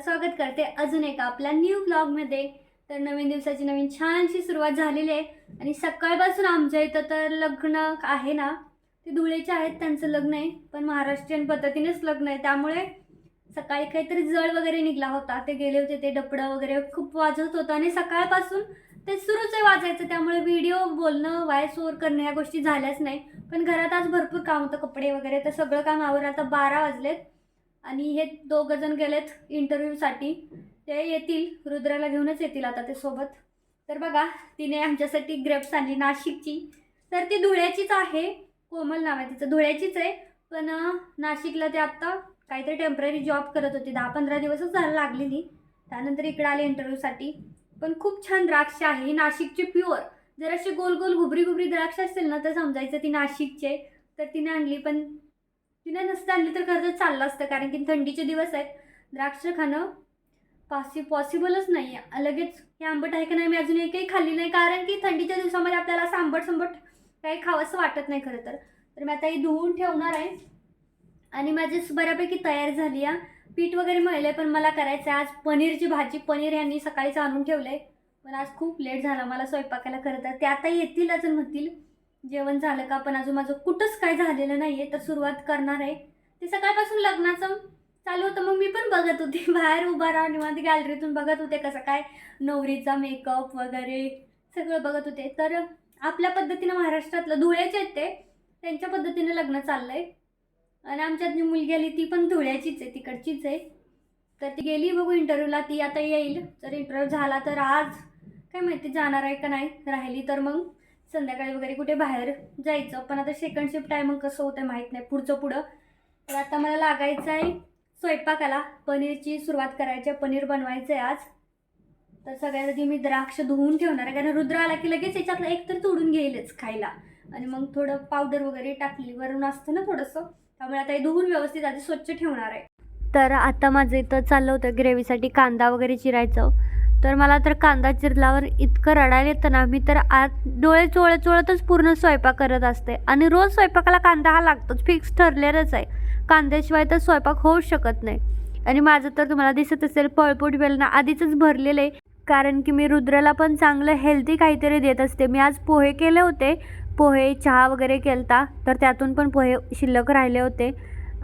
स्वागत करते अजून एका आपल्या न्यू ब्लॉगमध्ये तर नवीन दिवसाची नवीन छानशी सुरुवात झालेली आहे. आणि सकाळपासून आमच्या इथं तर लग्न आहे ना ते धुळेचे आहेत त्यांचं लग्न आहे पण महाराष्ट्रीयन पद्धतीनेच लग्न आहे. त्यामुळे सकाळी काहीतरी जळ वगैरे निघला होता. ते गेले होते ते डपडं वगैरे खूप वाजत होतं आणि सकाळपासून ते सुरूच आहे वाजायचं. त्यामुळे व्हिडिओ बोलणं वायस ओवर करणं ह्या गोष्टी झाल्याच नाही. पण घरात आज भरपूर काम होतं कपडे वगैरे तर सगळं काम आवर आता बारा वाजलेत. आणि हे दोघं जण गेलेत इंटरव्ह्यूसाठी ते येतील रुद्राला घेऊनच येतील आता ते सोबत. तर बघा तिने आमच्यासाठी ग्रेप्स आणली नाशिकची. तर ती धुळ्याचीच आहे. कोमल नाव आहे तिचं. धुळ्याचीच आहे. पण नाशिकला ते आत्ता काहीतरी टेंपररी जॉब करत होती. दहा पंधरा दिवसच झालं लागलेली. त्यानंतर इकडे आले इंटरव्ह्यूसाठी पण खूप छान द्राक्ष आहे. ही नाशिकची प्युअर जर अशी गोल गोल घुबरी घुबरी द्राक्ष असतील ना तर समजायचं ती नाशिकचे. तर तिने आणली. पण तिने नसतं आणली तर खरंच चाललं असतं कारण की थंडीचे दिवस आहेत. द्राक्ष खाणं पॉसि पॉसिबलच नाही आहे. लगेच हे आंबट आहे का नाही मी अजून एकही खाल्ली नाही कारण की थंडीच्या दिवसामध्ये आपल्याला असं आंबट संबट काही खावंसं वाटत नाही खरं तर. तर मी आता ही धुवून ठेवणार आहे. आणि माझी बऱ्यापैकी तयार झाली आहे. पीठ वगैरे मिळलं पण मला करायचं आहे आज पनीरची भाजी. पनीर यांनी सकाळीच आणून ठेवलं आहे पण आज खूप लेट झाला मला स्वयंपाकाला खरं तर. ते आता येतील अजून म्हणतील. जेवण झालं का? पण अजून माझं कुठंच काय झालेलं नाही आहे तर सुरुवात करणार आहे. ते सकाळपासून लग्नाचं चालू होतं मग मी पण बघत होते. बाहेर उभा राहून निवांत गॅलरीतून बघत होते कसं काय नवरीचा मेकअप वगैरे सगळं बघत होते. तर आपल्या पद्धतीनं महाराष्ट्रातलं धुळ्याचे आहेत ते. त्यांच्या पद्धतीनं लग्न चाललं आहे आणि आमच्यात जी मुलगी आली ती पण धुळ्याचीच आहे तिकडचीच आहे. तर ती गेली बघू इंटरव्ह्यूला ती आता येईल. जर इंटरव्ह्यू झाला तर आज काय माहिती जाणार आहे का नाही राहिली तर मग. संध्याकाळी वगैरे कुठे बाहेर जायचं. पण आता सेकंड शिफ्ट आहे मग कसं होतं माहीत नाही. पुढचं पुढं. तर आता मला लागायचं आहे स्वयंपाकाला. पनीरची सुरुवात करायची आहे. पनीर बनवायचं आहे आज. तर सगळ्यात आधी मी द्राक्ष धुवून ठेवणार आहे. कारण रुद्र आला की लगेच याच्यातलं एक तर तोडून घेईलच खायला. आणि मग थोडं पावडर वगैरे टाकली. वरून असतं ना थोडंसं. त्यामुळे आता हे धुवून व्यवस्थित आधी स्वच्छ ठेवणार आहे. तर आता माझं इथं चाललं होतं. ग्रेव्हीसाठी कांदा वगैरे चिरायचं. तर मला तर कांदा चिरल्यावर इतकं रडायला येतं ना मी तर आत डोळे चोळ चोळतच पूर्ण स्वयंपाक करत असते. आणि रोज स्वयंपाकाला कांदा हा लागतोच फिक्स ठरलेलंच आहे. कांद्याशिवाय तर स्वयंपाक होऊ शकत नाही. आणि माझं तर तुम्हाला दिसत असेल पळपूट बेलना आधीच भरलेलं आहे. कारण की मी रुद्रला पण चांगलं हेल्दी काहीतरी देत असते. मी आज पोहे केले होते. पोहे चहा वगैरे केलता. तर त्यातून पण पोहे शिल्लक राहिले होते.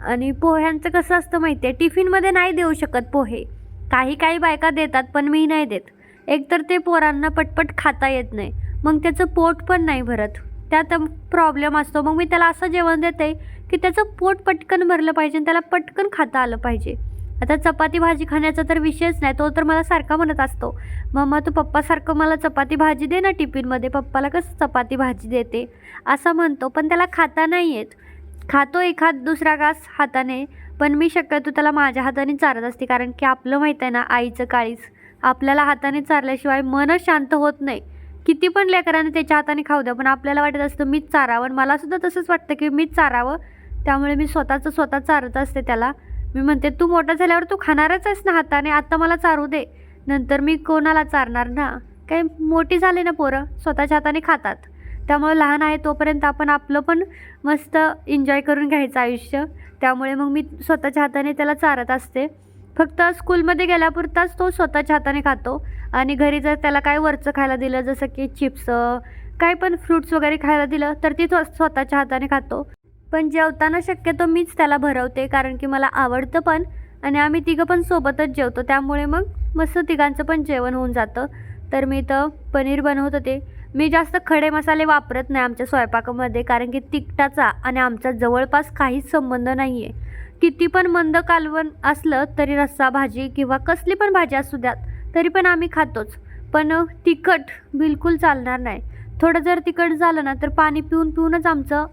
आणि पोह्यांचं कसं असतं माहिती आहे टिफिनमध्ये नाही देऊ शकत पोहे. काही काही बायका देतात पण मी नाही देत. एकतर ते पोरांना पटपट खाता येत नाही. मग त्याचं पोट पण नाही भरत. त्यात प्रॉब्लेम असतो. मग मी त्याला असं जेवण देते की त्याचं पोट पटकन भरलं पाहिजे आणि त्याला पटकन खाता आलं पाहिजे. आता चपाती भाजी खाण्याचा तर विषयच नाही. तो तर मला सारखा म्हणत असतो. मम्मा तू पप्पासारखं मला चपाती भाजी दे ना टिफिनमध्ये. पप्पाला कसं चपाती भाजी देते? असं म्हणतो. पण त्याला खाता नाही येत. खातो एखाद दुसरा घास हाताने पण मी शक्यतो त्याला माझ्या हाताने चारत असते कारण की आपलं माहीत आहे ना आईचं काळीस. आपल्याला हाताने चारल्याशिवाय मनच शांत होत नाही. किती पण लेकराने त्याच्या हाताने खाऊ द्या पण आपल्याला वाटत असतं मीच चारावं मलासुद्धा तसंच वाटतं की मीच चारावं. त्यामुळे मी स्वतःचं स्वतः चारत असते त्याला. मी म्हणते तू मोठा झाल्यावर तू खाणारच आहेस ना हाताने आत्ता मला चारू दे. नंतर मी कोणाला चारणार ना? काही मोठी झाले ना पोरं स्वतःच्या हाताने खातात. त्यामुळे लहान आहे तोपर्यंत आपण आपलं पण मस्त एन्जॉय करून घ्यायचं आयुष्य. त्यामुळे मग मी स्वतःच्या हाताने त्याला चारत असते. फक्त स्कूलमध्ये गेल्यापुरताच तो स्वतःच्या हाताने खातो. आणि घरी जर त्याला काय वरचं खायला दिलं जसं की चिप्स काय पण फ्रुट्स वगैरे खायला दिलं तर ती तो स्वतःच्या हाताने खातो. पण जेवताना शक्यतो मीच त्याला भरवते कारण की मला आवडतं पण. आणि आम्ही तिघं पण सोबतच जेवतो. त्यामुळे मग मस्त तिघांचं पण जेवण होऊन जातं. तर मी तर पनीर बनवत होते. मी जास्त खडे मसाले वापरत नाही आमच्या स्वयंपाकामध्ये कारण की तिखटाचा आणि आमचा जवळपास काहीच संबंध नाही आहे किती पण मंद कालवण असलं तरी रस्सा भाजी किंवा कसली पण भाजी असू द्यात तरी पण आम्ही खातोच. पण तिखट बिलकुल चालणार नाही. थोडं जर तिखट झालं ना तर पाणी पिऊन पिऊनच आमचं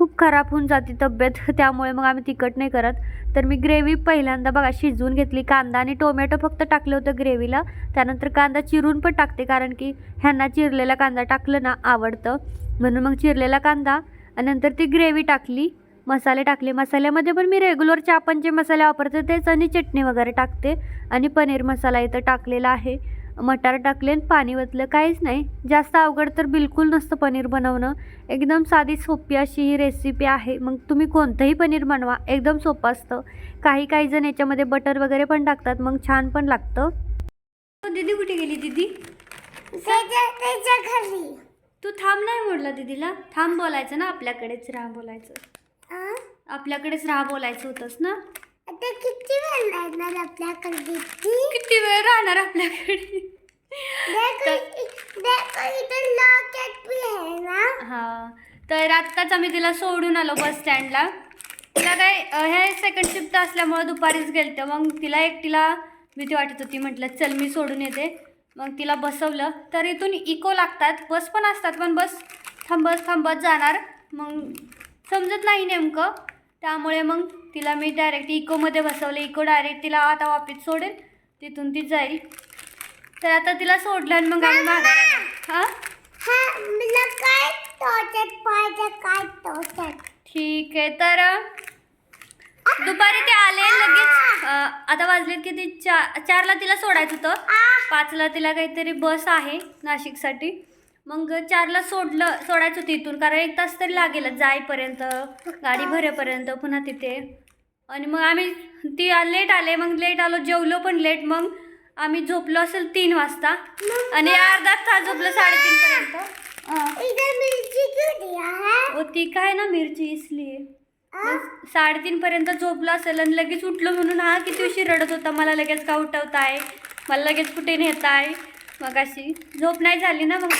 खूप खराब होऊन जाते तब्येत त्यामुळे मग आम्ही तिखट नाही करत. तर मी ग्रेव्ही पहिल्यांदा बघा शिजवून घेतली. कांदा आणि टोमॅटो फक्त टाकलं होतं ग्रेव्हीला त्यानंतर कांदा चिरून पण टाकते कारण की ह्यांना चिरलेला कांदा टाकलं ना आवडतं. म्हणून मग चिरलेला कांदा आणि नंतर ती ग्रेव्ही टाकली. मसाले टाकले. मसाल्यामध्ये पण मी रेग्युलरचे आपण जे मसाले वापरतो. तेच आणि चटणी वगैरे टाकते. आणि पनीर मसाला इथं टाकलेला आहे. मटार टाकले आणि पाणी ओतलं. काहीच नाही. जास्त अवघड तर बिलकुल नसतं पनीर बनवणं. एकदम साधी सोपी अशी ही रेसिपी आहे. मग तुम्ही कोणतंही पनीर बनवा. एकदम सोपं असतं. काही काही जण याच्यामध्ये बटर वगैरे पण टाकतात. मग छान पण लागतं. दीदी कुठे गेली दीदी? तू थांब नाही म्हटलं दीदीला. थांब बोलायचं ना. आपल्याकडेच राहा बोलायचं? आपल्याकडेच राहा बोलायचं होतंस ना? आता किती वेळ लागणार आपल्याकडे किती वेळ राहणार आपल्याकडे? हा तर आत्ताच आम्ही तिला सोडून आलो बस स्टँडला तिला काय हे सेकंड शिफ्ट असल्यामुळं दुपारीच गेलते. मग तिला एकटीला भीती वाटत होती. म्हटलं चल मी सोडून येते. मग तिला बसवलं. तर इथून इको लागतात. बस पण असतात पण बस थांबत थांबत जाणार. मग समजत नाही नेमकं. त्यामुळे मग तिला मी डायरेक्ट इकोमध्ये बसवलं. इको डायरेक्ट तिला आता ऑफिस सोडेल. तिथून ती जाईल. तर आता तिला सोडलं आणि मग आम्ही हां? हा टोचत ठीक आहे तर दुपारी ते आले लगेच. आता वाजलेत की ती चा चारला तिला सोडायचं होतं. पाचला तिला काहीतरी बस आहे नाशिकसाठी. मग चारला सोडलं सोडायचं होतं इथून कारण एक तास तरी लागेल जाईपर्यंत गाडी भरेपर्यंत पुन्हा तिथे. आणि मग आम्ही ती लेट आले मग लेट आलो जेवलो पण लेट मग आम्ही झोपलो असेल तीन वाजता. आणि अर्धा तास झोपलो है ओ ती काय ना मिरची इसलिए मग साडेतीन पर्यंत झोपला असेल आणि लगेच उठलो म्हणून हा किती उशीर रडत होता. मला लगेच का उठवताय? मला लगेच कुठे नेताय? मग अशी झोप नाही झाली ना मग.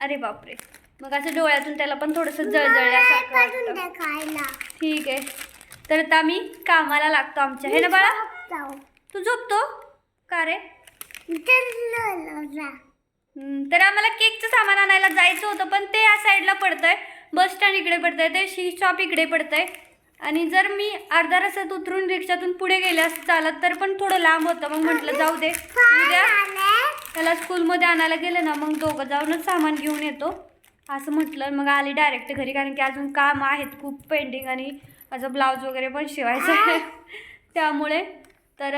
अरे बापरे. मग असं डोळ्यातून त्याला पण थोडंसं जळजळल्यासारखं खायला ठीक आहे. तर आता आम्ही कामाला लागतो आमच्या. हे ना बाळा? तू झोपतो? का रे? तर आम्हाला केकचं सामान आणायला जायचं होतं पण ते या साईडला पडतंय. बस स्टँड इकडे पडतंय ते शी शॉप इकडे पडतंय. आणि जर मी अर्धा रस्त्यात उतरून रिक्षातून पुढे गेले असं चालत तर पण थोडं लांब होतं. मग म्हटलं जाऊ दे. उद्या त्याला स्कूलमध्ये आणायला गेलं ना मग दोघं जाऊनच सामान घेऊन येतो. असं म्हटलं मग आली डायरेक्ट घरी कारण की अजून काम आहेत खूप पेंडिंग आणि माझं ब्लाऊज वगैरे पण शिवायचं आहे. त्यामुळे तर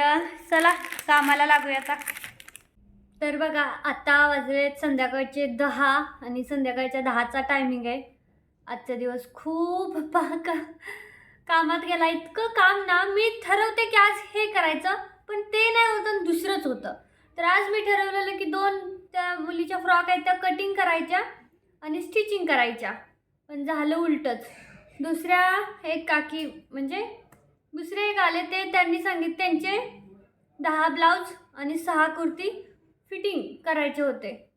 चला कामाला लागूया आता. तर बघा आता वाजलेत संध्याकाळचे दहा आणि संध्याकाळच्या दहाचा टायमिंग आहे. आजचा दिवस खूप बाका कामात गेला. इतकं काम ना मी ठरवते की आज हे करायचं पण ते नाही होतं आणि दुसरंच होतं. तर आज मी ठरवलेलं की दोन त्या मुलीच्या फ्रॉक आहेत त्या कटिंग करायच्या आणि स्टिचिंग करायच्या. पण झालं उलटंच. दुसऱ्या एक काकी म्हणजे दुसरे एक आले ते त्यांनी सांगितले त्यांचे दहा ब्लाऊज आणि सहा कुर्ती. फिटिंग करायचे होते.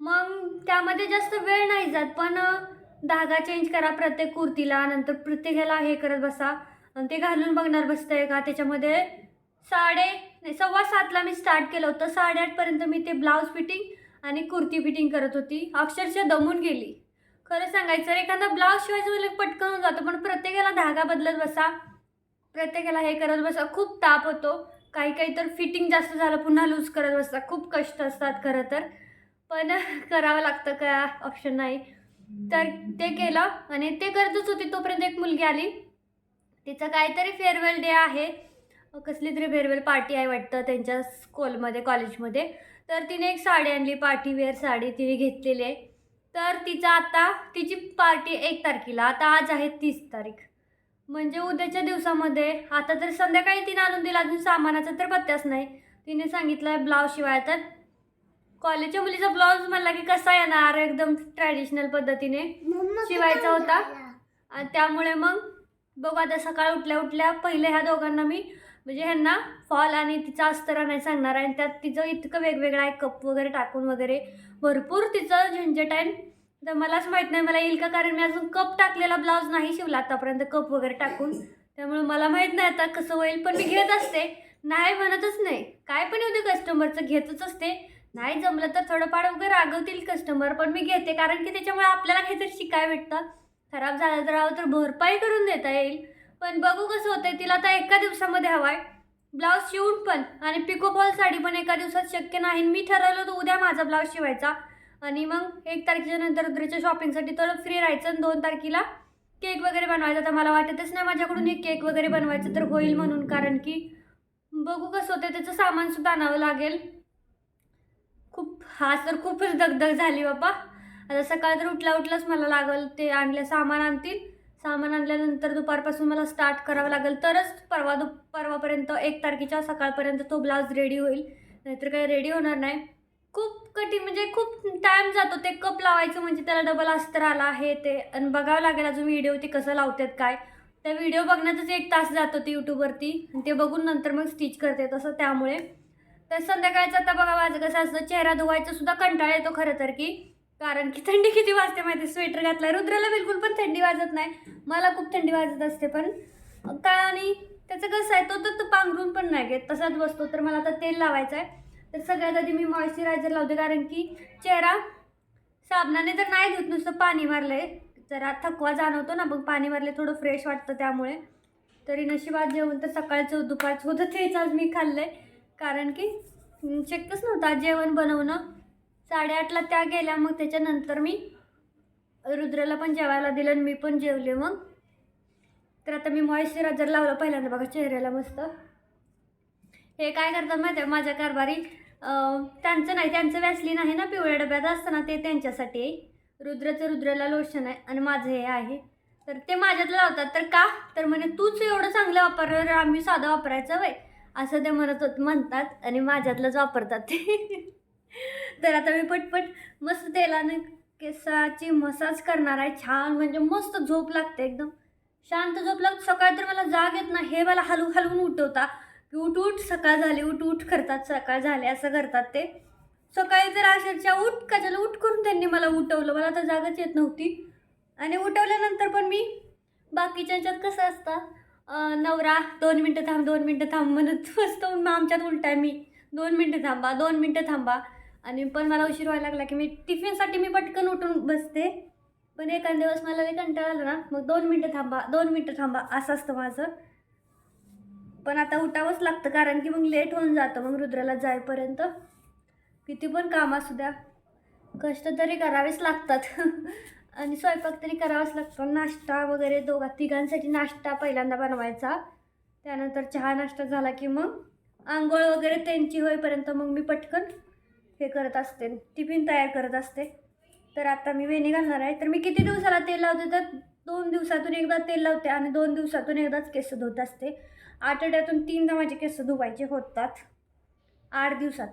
मग त्यामध्ये जास्त वेळ नाही जात पण धागा चेंज करा प्रत्येक कुर्तीला नंतर प्रत्येकाला हे करत बसा. आणि ते घालून बघणार बसतंय का? त्याच्यामध्ये साडे नाही सव्वा सातला मी स्टार्ट केलं होतं. साडेआठपर्यंत मी ते ब्लाऊज फिटिंग आणि कुर्ती फिटिंग करत होती. अक्षरशः दमून गेली. खरं सांगायचं एखादा ब्लाऊज शिवायचं म्हणजे पटकन होऊन जातो पण प्रत्येकाला धागा बदलत बसा. प्रत्येकाला हे करत बसा. खूप ताप होतो. काही काही तर फिटिंग जास्त झालं पुन्हा लूज करत बसता खूप कष्ट असतात खरं तर. पण करावं लागतं का? ऑप्शन नाही. तर ते केलं आणि ते करतच होती. तोपर्यंत एक मुलगी आली. तिचं काहीतरी फेअरवेल डे आहे. कसली तरी फेअरवेल पार्टी आहे वाटतं त्यांच्या स्कूलमध्ये कॉलेजमध्ये तर तिने एक साडी आणली पार्टीवेअर साडी तिने घेतलेली आहे. तर तिचा आता तिची पार्टी एक तारखेला. आता आज आहे तीस तारीख. म्हणजे उद्याच्या दिवसामध्ये आता तर संध्याकाळी तिने आणून दिला अजून सामानाचा तर पत्त्याच नाही. तिने सांगितलं आहे ब्लाऊज शिवाय तर कॉलेजच्या मुलीचा ब्लाऊज म्हणला की कसा येणार? एकदम ट्रॅडिशनल पद्धतीने शिवायचा होता. आणि त्यामुळे मग बघू आता सकाळ उठल्या उठल्या पहिले ह्या दोघांना मी म्हणजे ह्यांना फॉल आणि तिचा अस्तर आणायला सांगणार आहे. आणि त्यात तिचं इतकं वेगवेगळं आहे कप वगैरे टाकून वगैरे. भरपूर तिचं झंझट आहे. तर मलाच माहीत नाही मला येईल का? कारण मी अजून कप टाकलेला ब्लाऊज नाही शिवला आतापर्यंत कप वगैरे टाकून. त्यामुळे मला माहीत नाही आता कसं होईल पण मी घेत असते. नाही म्हणतच नाही. काय पण येऊ दे कस्टमरचं घेतच असते. नाही जमलं तर थोडंफार वगैरे रागवतील कस्टमर पण मी घेते. कारण की त्याच्यामुळे आपल्याला काहीतरी शिकायला भेटतं. खराब झालं तर हवं तर भरपाई करून देता येईल. पण बघू कसं होतंय तिला आता एका दिवसामध्ये हवाय. ब्लाऊज शिवून पण आणि पिकोफॉल साडी पण एका दिवसात शक्य नाही. मी ठरवलं होतं उद्या माझा ब्लाऊज शिवायचा. आणि मग एक तारखेच्या नंतर रुद्रेच्या शॉपिंगसाठी थोडं फ्री राहायचं आणि दोन तारखेला केक वगैरे बनवायचा. तर मला वाटतच नाही माझ्याकडून एक केक वगैरे बनवायचं तर होईल म्हणून. कारण की बघू कसं होतं त्याचं सामानसुद्धा आणावं लागेल. खूप हा तर खूपच दगदग झाली बाबा आता सकाळ तर उठल्या उठल्याच मला लागल ते आणलं सामान आणतील. सामान आणल्यानंतर दुपारपासून मला स्टार्ट करावं लागेल. तरच परवा दु परवापर्यंत एक तारखेच्या सकाळपर्यंत तो ब्लाऊज रेडी होईल. नाहीतर काही रेडी होणार नाही. खूप कठीण म्हणजे खूप टाईम जातो ते कप लावायचं म्हणजे त्याला डबल अस्तर आला आहे ते. आणि बघावं लागेल अजून व्हिडिओ ते कसं लावतात काय. त्या व्हिडिओ बघण्यातच एक तास जातो ते यूट्यूबवरती आणि ते बघून नंतर मग स्टिच करते तसं त्यामुळे. तर संध्याकाळचं आता बघा माझं कसं असतं चेहरा धुवायचं सुद्धा कंटाळा येतो खरं तर की. कारण की थंडी किती वाजते माहिती स्वेटर घातला रुद्राला बिलकुल पण थंडी वाजत नाही. मला खूप थंडी वाजत असते पण. का आणि त्याचं कसं आहे तो तर तो पांघरून पण नाही घेत तसाच बसतो. तर मला आता तेल लावायचं आहे तर सगळ्यात आधी मी मॉइश्चरायझर लावते कारण की चेहरा साबणाने तर नाही धुत नुसतं पाणी मारलं आहे जरा थकवा जाणवतो ना मग पाणी मारले थोडं फ्रेश वाटतं त्यामुळे. तरी नशिबात जेवण तर सकाळचं दुपारचं होतं तेच आज मी खाल्लं आहे कारण की शक्यच नव्हतं आज जेवण बनवणं. साडेआठला त्या गेल्या मग त्याच्यानंतर मी रुद्राला पण जेवायला दिलं आणि मी पण जेवले मग. तर आता मी मॉइश्चरायझर लावलं पहिल्यांदा बघा चेहऱ्याला मस्त. हे काय करतात माहिती आहे माझ्या कारभारी त्यांचं नाही त्यांचं वॅसलीन आहे ना पिवळ्या डब्यात असतं ना ते त्यांच्यासाठी आहे. रुद्राचं रुद्राला लोशन आहे आणि माझं हे आहे. तर ते माझ्यात लावतात. तर का? तर म्हणे तूच एवढं चांगलं वापर आम्ही साधं वापरायचं वय. असं ते म्हणत होत म्हणतात आणि माझ्यातलंच वापरतात ते. तर आता मी पटपट मस्त तेलाने केसाची मसाज करणार आहे. छान म्हणजे मस्त झोप लागते एकदम. शांत झोप लागते. सकाळी तर मला जाग येत ना हे मला हलवून हलवून उठवता. की उठ उठ सकाळ झाली उठ उठ करतात सकाळ झाले असं करतात ते. सकाळी तर अक्षरशः उठ कशाला उठ करून त्यांनी मला उठवलं? मला तर जागाच येत नव्हती. आणि उठवल्यानंतर पण मी बाकीच्या कसं असतं नवरा दोन मिनटं थांब दोन मिनटं थांब म्हणत बसतो. मग आमच्यात उलटा आहे मी. दोन मिनटं थांबा दोन मिनटं थांबा. आणि पण मला उशीर व्हायला लागला की मी टिफिनसाठी मी पटकन उठून बसते. पण एखाद दिवस मला लई कंटाळा आला ना मग दोन मिनटं थांबा दोन मिनटं थांबा असं असतं माझं. पण आता उठावंच लागतं कारण की मग लेट होऊन जातं मग रुद्राला जाईपर्यंत किती पण काम असू द्या. कष्ट तरी करावेच लागतात. आणि स्वयंपाक तरी करावाच लागतो. नाश्ता वगैरे दोघा तिघांसाठी नाश्ता पहिल्यांदा बनवायचा. त्यानंतर चहा नाश्ता झाला की मग आंघोळ वगैरे त्यांची होईपर्यंत मग मी पटकन हे करत असते. टिफिन तयार करत असते. तर आता मी वेणी घालणार आहे. तर मी किती दिवसाला तेल लावते तर दोन दिवसातून एकदा तेल लावते आणि दोन दिवसातून एकदाच केस धुत असते. आठवड्यातून तीनदा माझे केस धुवायचे होतात. आठ दिवसात.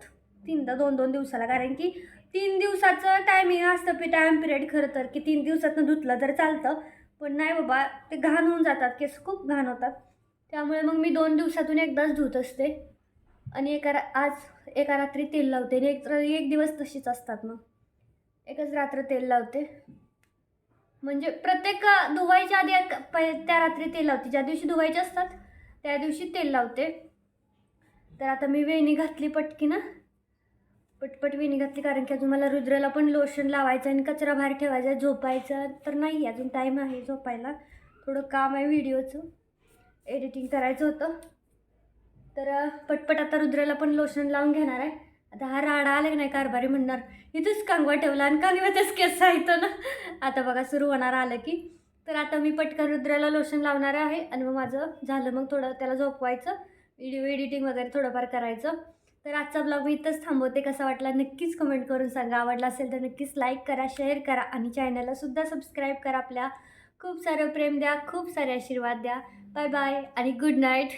तीनदा दोन दोन दिवसाला. कारण की तीन दिवसाचं टायमिंग असतं पी टाईम पिरियड खरं तर. की तीन दिवसातनं धुतलं तर चालतं. पण नाही बाबा ते घाण होऊन जातात. केस खूप घाण होतात. त्यामुळे मग मी दोन दिवसातून एकदाच धुत असते. आणि एका रा आज एका रात्री तेल लावते. आणि एक एक दिवस तशीच असतात मग. एकच रात्र तेल लावते. म्हणजे प्रत्येक धुवायच्या आधी एक त्या रात्री तेल लावते. ज्या दिवशी धुवायचे असतात त्या दिवशी तेल लावते. तर आता मी वेणी घातली पटकी ना पटपट वेणी घातली कारण की अजून मला रुद्राला पण लोशन लावायचं आणि कचरा बाहेर ठेवायचा झोपायचं तर नाही अजून टाईम आहे झोपायला. थोडं काम आहे व्हिडिओचं. एडिटिंग करायचं होतं. तर पटपट आता रुद्राला पण लोशन लावून घेणार आहे. आता हा राडा आला की नाही कारभारी म्हणणार इथंच कांगवा ठेवला आणि कांगव्यातच केस आहे ना. आता बघा सुरू होणार आलं की. तर आता मी पटकन रुद्राला लोशन लावणार आहे आणि मग माझं झालं मग थोडं त्याला झोपवायचं व्हिडिओ एडिटिंग वगैरे थोडंफार करायचं. तर आजचा ब्लॉग मी इथंच थांबवते. कसा वाटला नक्कीच कमेंट करून सांगा. आवडला असेल तर नक्कीच लाईक करा शेअर करा आणि चॅनलला सुद्धा सबस्क्राईब करा आपल्या. खूप सारं प्रेम द्या खूप सारे आशीर्वाद द्या. बाय बाय आणि गुड नाईट